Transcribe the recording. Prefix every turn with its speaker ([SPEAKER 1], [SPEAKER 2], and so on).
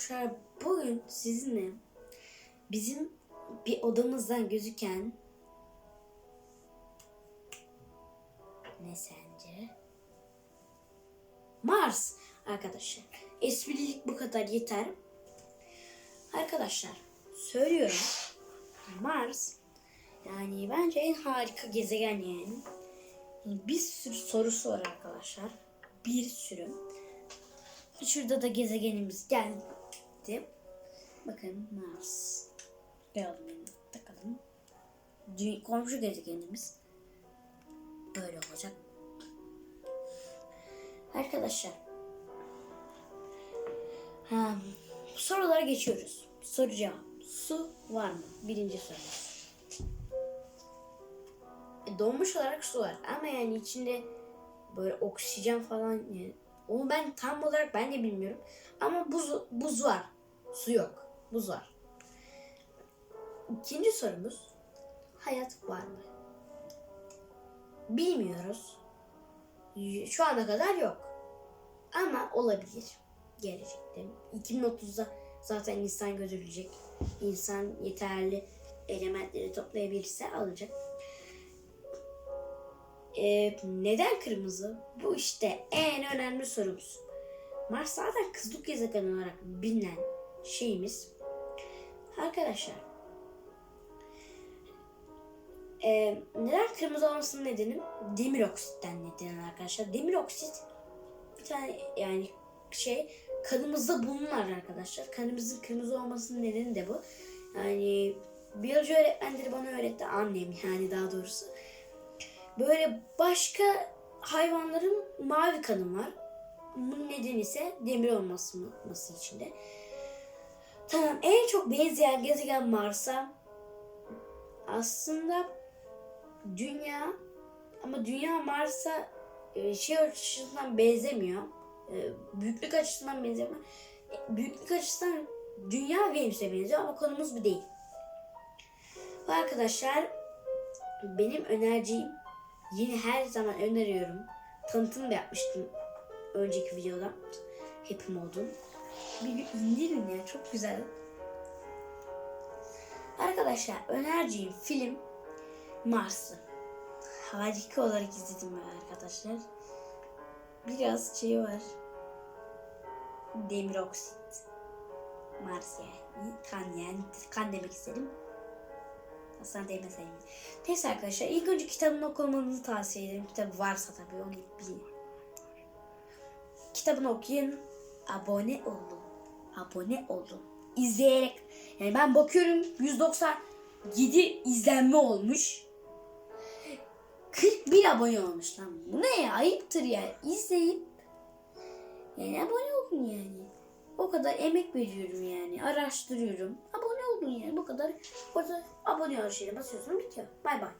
[SPEAKER 1] Arkadaşlar bugün sizinle bizim bir odamızdan gözüken ne sence? Mars arkadaşlar. Esprilik bu kadar yeter. Arkadaşlar söylüyorum. Mars yani bence en harika gezegen yani. Bir sürü sorusu var arkadaşlar. Bir sürü. Şurada da gezegenimiz geldi. Bakın Mars. Benim. Takalım. Dü- Komşu gezegenimiz. Böyle olacak. Arkadaşlar. Ha, sorulara geçiyoruz. Soru cevap. Su var mı? Birinci sorumuz. E, Donmuş olarak su var ama yani içinde böyle oksijen falan yani onu ben tam olarak ben de bilmiyorum. Ama buz, buz var. Su yok. Buz var. İkinci sorumuz. Hayat var mı? Bilmiyoruz. Şu ana kadar yok. Ama olabilir. Gelecekte. 2030'da zaten insan görülecek. İnsan yeterli elementleri toplayabilirse alacak. Ee, neden kırmızı? Bu işte en önemli sorumuz. Mars zaten kızlık gezegen olarak bilinen şeyimiz. Arkadaşlar. ee, neden kırmızı olmasının nedeni demir oksitten nedeni arkadaşlar. Demir oksit bir tane yani şey kanımızda bulunan arkadaşlar. Kanımızın kırmızı olmasının nedeni de bu. Yani biyoloji öğretmenleri bana öğretti. Annem yani daha doğrusu. Böyle başka hayvanların mavi kanı var. Bunun nedeni ise demir olması, olması için de. Tamam en çok benzeyen gezegen Mars'a aslında Dünya ama Dünya Mars'a e, şey açısından benzemiyor. E, Büyüklük açısından benzemiyor. E, Büyüklük açısından Dünya Venüs'e benziyor ama konumuz bu değil. Ve arkadaşlar benim önereceğim yine her zaman öneriyorum. Tanıtım da yapmıştım önceki videoda. Happy Mode'un. Bir, indirin ya çok güzel. Arkadaşlar önereceğim film Mars'ı. Harika olarak izledim ben arkadaşlar. Biraz şey var. Demir oksit. Mars yani. Kan yani. Kan demek istedim. Aslında demeseydim. Neyse arkadaşlar ilk önce kitabını okumanızı tavsiye ederim. Kitabı varsa tabii onu bilin. Kitabını okuyun. Abone olun. Abone olun. İzleyerek. Yani ben bakıyorum 197 izlenme olmuş. 41 abone olmuş lan. Bu ne ya? Ayıptır ya. İzleyip yani abone olun yani. O kadar emek veriyorum yani. Araştırıyorum. Abone olun yani. Bu kadar. Orada abone ol şeyine basıyorsun bitiyor. Bay bay.